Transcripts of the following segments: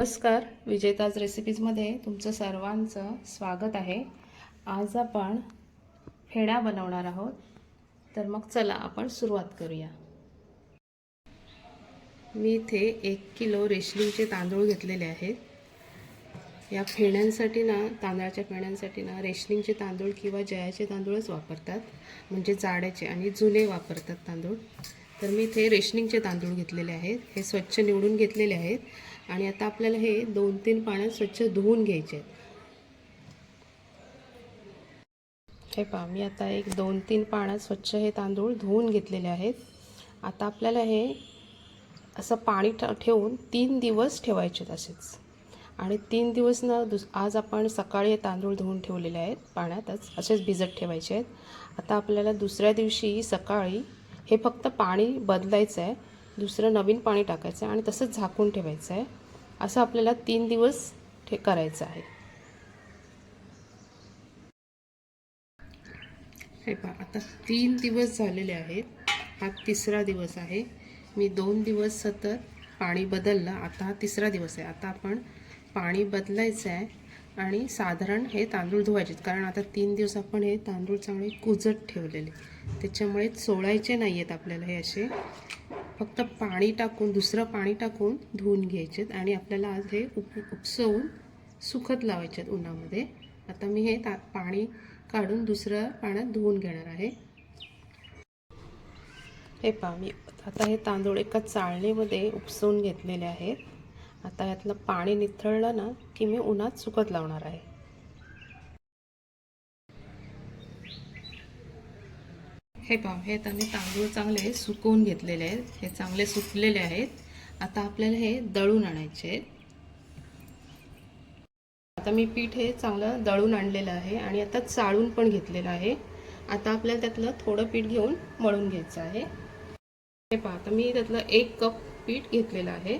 नमस्कार विजेताज रेसिपीजमध्ये तुमचं सर्वांचं स्वागत आहे. आज आपण फेड्या बनवणार आहोत. तर मग चला आपण सुरुवात करूया. मी इथे एक किलो रेशमीचे तांदूळ घेतलेले आहेत. या फेण्यांसाठी ना तांदळाच्या फेण्यांसाठी ना रेशनिंगचे तांदूळ किंवा जयाचे तांदूळच वापरतात. म्हणजे जाड्याचे आणि जुने वापरतात तांदूळ. तर मी इथे रेशनिंगचे तांदूळ घेतलेले आहेत. हे स्वच्छ निवडून घेतलेले आहेत. आणि आता आपल्याला हे दोन तीन पाण्यात स्वच्छ धुवून घ्यायचे आहेत. हे पहा मी आता एक दोन तीन पाण्यात स्वच्छ हे तांदूळ धुवून घेतलेले आहेत. आता आपल्याला हे असं पाणी ठेवून तीन दिवस ठेवायचे आहेत असेच. आणि तीन दिवस ना दुस आज आपण सकाळी हे तांदूळ धुवून ठेवलेले आहेत पाण्यातच असेच भिजत ठेवायचे आहेत. आता आपल्याला दुसऱ्या दिवशी सकाळी हे फक्त पाणी बदलायचं आहे. दुसरं नवीन पाणी टाकायचं आहे आणि तसंच झाकून ठेवायचं आहे. असं आपल्याला तीन दिवस ठे करायचं आहे. हे पहा आता तीन दिवस झालेले आहेत. हा तिसरा दिवस आहे. मी दोन दिवस सतत पाणी बदललं. आता हा तिसरा दिवस आहे. आता आपण पाणी बदलायचं आहे आणि साधारण हे तांदूळ धुवायचे कारण आता तीन दिवस आपण हे तांदूळ चांगले कुजत ठेवलेले. त्याच्यामुळे चोळायचे नाही आहेत आपल्याला हे असे. फक्त पाणी टाकून दुसरं पाणी टाकून धुवून घ्यायचे आणि आपल्याला आज हे उप उपसवून सुखत लावायचे आहेत उन्हामध्ये. आता मी हे ता पाणी काढून दुसरं पाण्यात धुवून घेणार आहे. हे पहा मी आता हे तांदूळ एका चाळणीमध्ये उपसवून घेतलेले आहेत. आता यातलं पाणी निथळलं ना की मी उन्हात सुकत लावणार आहे. हे पहा हे आता मी तांदूळ चांगले सुकवून घेतलेले आहेत. हे चांगले सुकलेले आहेत. आता आपल्याला हे दळून आणायचे आहेत. आता मी पीठ हे चांगलं दळून आणलेलं आहे आणि आता चाळून पण घेतलेलं आहे. आता आपल्याला त्यातलं थोडं पीठ घेऊन मळून घ्यायचं आहे. हे पहा आता मी त्यातलं एक कप पीठ घेतलेलं आहे.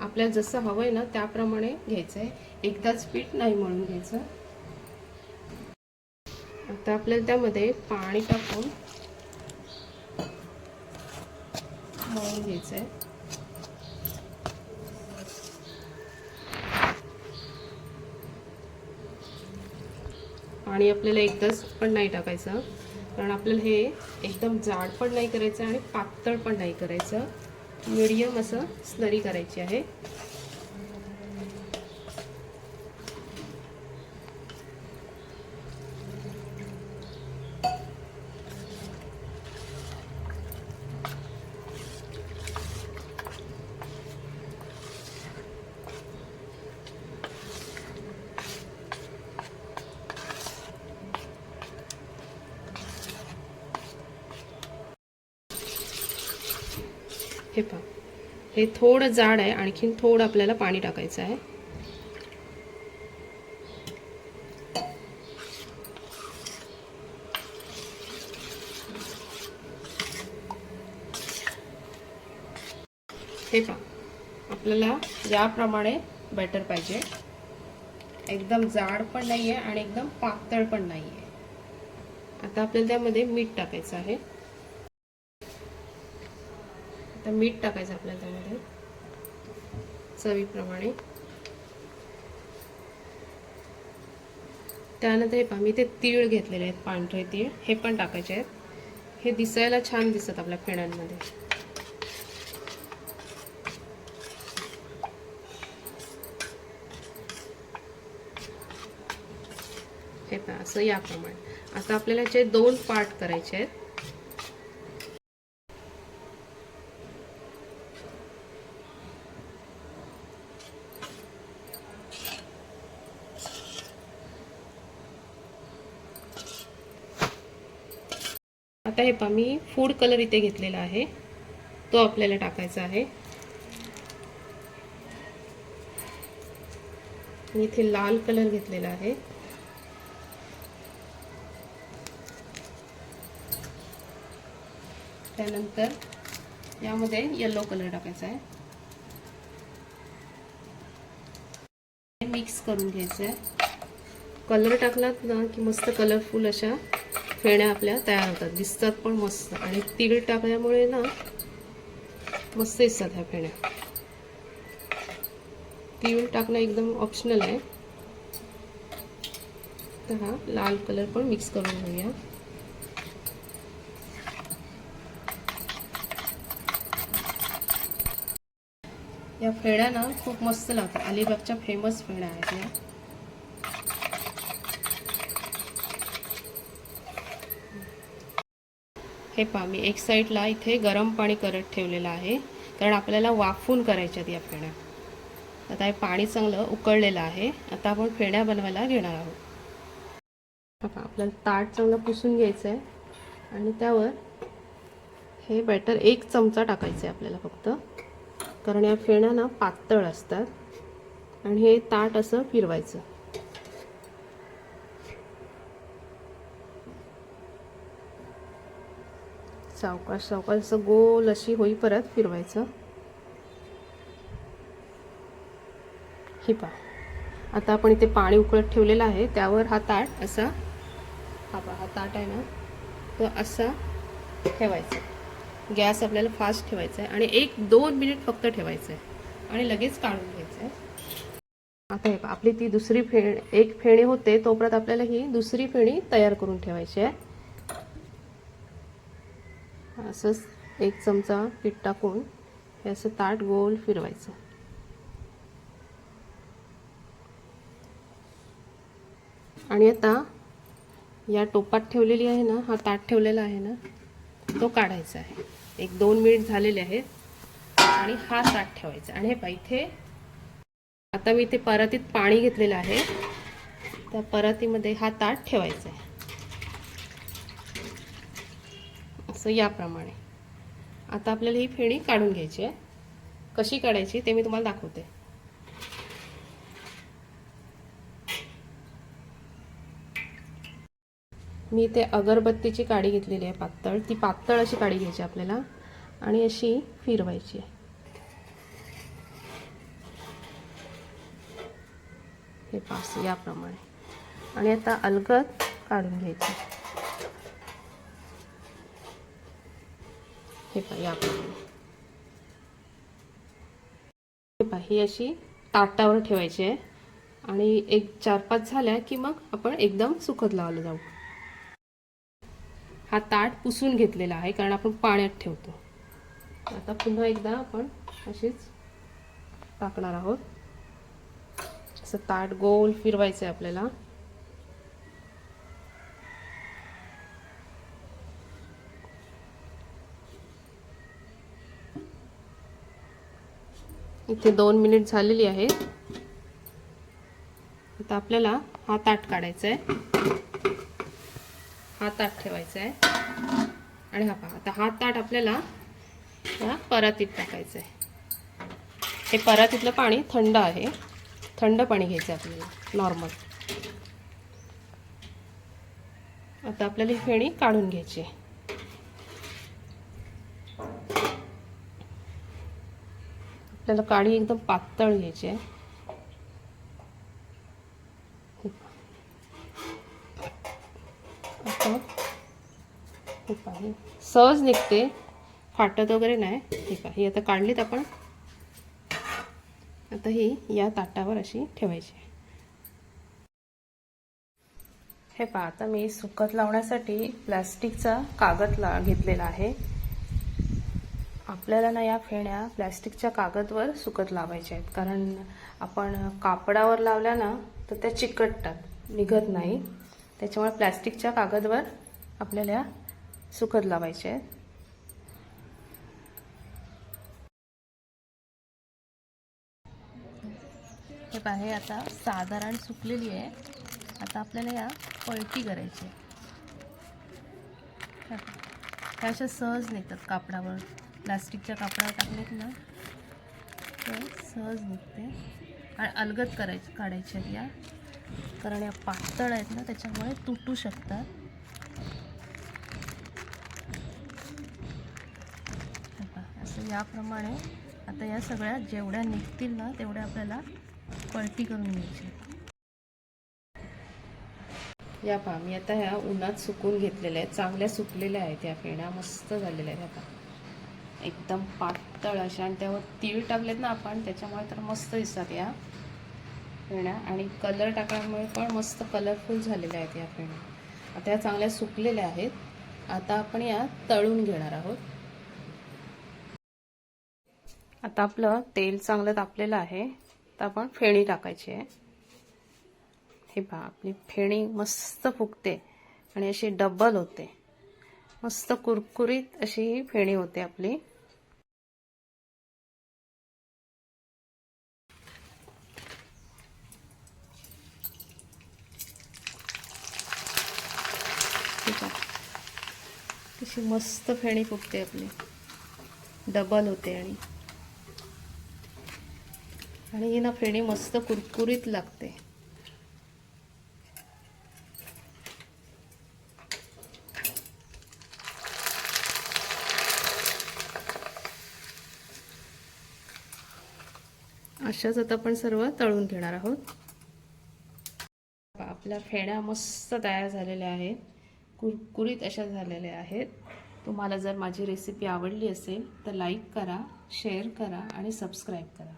आपल्याला जसं हवं आहे ना त्याप्रमाणे घ्यायचं आहे. एकदाच पीठ नाही मळून घ्यायचं. आता आपल्याला त्यामध्ये पाणी टाकून मळून घ्यायचं आहे आणि आपल्याला एकदाच पण नाही टाकायचं. कारण आपल्याला हे एकदम जाड पण नाही करायचं आणि पातळ पण नाही करायचं. मिडियम असं स्लरी करायची आहे. हे पहा. हे थोडं जाड आहे आणखीन थोडं आपल्याला पाणी टाकायचं आहे. हे पहा. आपल्याला याप्रमाणे बॅटर पाहिजे. एकदम जाड पण नाही आहे आणि एकदम पातळ पण नाही आहे आता आपल्याला त्यामध्ये मीठ टाकायचं आहे. आता मीठ टाकायचं आपल्याला त्यामध्ये चवीप्रमाणे. त्यानंतर हे पहा मी ते तीळ घेतलेले आहेत पांढरे तीळ. हे पण टाकायचे आहेत. हे दिसायला छान दिसत आपल्या फेण्यांमध्ये हे पहा असं याप्रमाणे. आता आपल्याला जे दोन पार्ट करायचे आहेत आता हे पहा मी फूड कलर इथे घेतलेला आहे. तो आपल्याला टाकायचा आहे. मी इथे लाल कलर घेतलेला आहे. त्यानंतर यामध्ये येलो कलर टाकायचा आहे. मिक्स करून घ्यायचं आहे. कलर टाकलात ना की मस्त कलरफुल अशा फेण्या आपल्या तयार होतात. दिसतात पण मस्त. आणि तीळ टाकल्यामुळे ना मस्त दिसतात ह्या फेण्या तीळ टाकणं एकदम ऑप्शनल आहे. तर हा लाल कलर पण मिक्स करून घेऊया. या फेड्या ना खूप मस्त लागतात. अलिबागच्या फेमस फेड्या आहेत या हे पहा मी एक साईडला इथे गरम पाणी करत ठेवलेलं आहे. कारण आपल्याला वाफून करायच्या या फेण्या आता हे पाणी चांगलं उकळलेलं आहे. आता आपण फेण्या बनवायला घेणार आहोत. आता आपल्याला ताट चांगलं पुसून घ्यायचं आहे आणि त्यावर हे बॅटर एक चमचा टाकायचं आहे आपल्याला फक्त. कारण या फेण्या ना पातळ असतात. आणि हे ताट असं फिरवायचं. सावकाश सावकाश असं गोल अशी होई परत फिरवायचं. ही पा आता आपण इथे पाणी उकळत ठेवलेलं आहे. त्यावर हा ताट असा हा पा हा ताट आहे ना तो असा ठेवायचा. गॅस आपल्याला फास्ट ठेवायचा आहे आणि एक दोन मिनिट फक्त ठेवायचं आहे आणि लगेच काढून घ्यायचं आहे. आता हे पहा, आपली ती दुसरी फेण एक फेणी होते तोपर्यंत आपल्याला ही दुसरी फेणी तयार करून ठेवायची आहे. असंच एक चमचा पीठ टाकून हे असं ताट गोल फिरवायचं. आणि आता या टोपात ठेवलेली आहे ना हा ताट ठेवलेला आहे ना तो काढायचा आहे. एक दोन मिनिट झालेले आहेत आणि हा ताट ठेवायचा आणि हे पहा इथे आता मी इथे परातीत पाणी घेतलेलं आहे. त्या परातीमध्ये हा ताट ठेवायचा आहे. असं याप्रमाणे. आता आपल्याला ही फेणी काढून घ्यायची आहे. कशी काढायची ते मी तुम्हाला दाखवते. मी ते अगरबत्तीची काडी घेतलेली आहे पातळ. ती पातळ अशी काडी घ्यायची आपल्याला. आणि अशी फिरवायची आहे. हे पास याप्रमाणे. आणि आता अलगद काढून घ्यायची हे पहा याप्रमाणे हे पहा ही अशी ताटावर ठेवायची आहे. आणि एक चार पाच झाल्या की मग आपण एकदम सुखद लावलं जाऊ. हा ताट पुसून घेतलेला आहे कारण आपण पाण्यात ठेवतो. आता पुन्हा एकदा आपण अशीच टाकणार आहोत. असं ताट गोल फिरवायचं आहे आपल्याला. इथे दोन मिनिट झालेली आहे. आता आपल्याला हा ताट काढायचा आहे हा ताट ठेवायचा आहे आणि हा पहा आता हा ताट आपल्याला या परातीत टाकायचं आहे हे परातीतलं पाणी थंड आहे. थंड पाणी घ्यायचं आहे आपल्याला नॉर्मल आता आपल्याला ही फेणी काढून घ्यायची आहे आपल्याला काळी एकदम पातळ घ्यायची आहे. सहज निघते. फाटत वगैरे नाही. ठीक आहे ही आता काढलीत आपण. आता ही या ताटावर अशी ठेवायची हे पहा आता मी सुकत लावण्यासाठी प्लॅस्टिकचा कागद ला घेतलेला आहे. आपल्याला ना या फेण्या प्लॅस्टिकच्या कागदवर सुकत लावायच्या आहेत. कारण आपण कापडावर लावल्या ना तर त्या चिकटतात निघत नाही. त्याच्यामुळे प्लॅस्टिकच्या कागदवर आपल्याला सुकत लावायचे आहेत. हे पाहे आता साधारण सुकलेली आहे. आता आपल्याला या पलटी करायची ह्या अशा सहज निघतात कापडावर. प्लास्टिकच्या कापडावर टाकलेत ना तर सहज निघते. आणि अलगद करायची काढायच्या या कारण या पातळ आहेत ना त्याच्यामुळे तुटू शकतात. असं याप्रमाणे आता या सगळ्या जेवढ्या निघतील ना तेवढ्या आपल्याला पलटी करून घ्यायची. या पहा मी आता ह्या उन्हात सुकून घेतलेल्या आहेत चांगल्या सुकलेल्या आहेत या फेण्या मस्त झालेल्या आहेत. ह्या एकदम पातळ अशा आणि त्यावर तीळ टाकलेत ना आपण त्याच्यामुळे तर मस्त दिसतात या फेण्या आणि कलर टाकल्यामुळे पण मस्त कलरफुल झालेल्या आहेत या फेण्या आता या चांगल्या सुकलेल्या आहेत. आता आपण या तळून घेणार आहोत. आता आपलं तेल चांगलं तापलेलं आहे. तर आपण फेणी टाकायची आहे. हे पहा आपली फेणी मस्त फुगते आणि अशी डबल होते. मस्त कुरकुरीत अशी ही फेणी होते आपली. ठीक आहे. कशी मस्त फेणी फुगते आपली. डबल होते आणि. आणि ही ना फेणी मस्त कुरकुरीत लागते. अशाच आता आपण सर्व तळून घेणार आहोत. आपल्या फेण्या मस्त तयार झालेल्या आहेत कुरकुरीत अशा झालेल्या आहेत. तुम्हाला जर माझी रेसिपी आवडली असेल तर लाईक करा शेअर करा आणि सबस्क्राईब करा.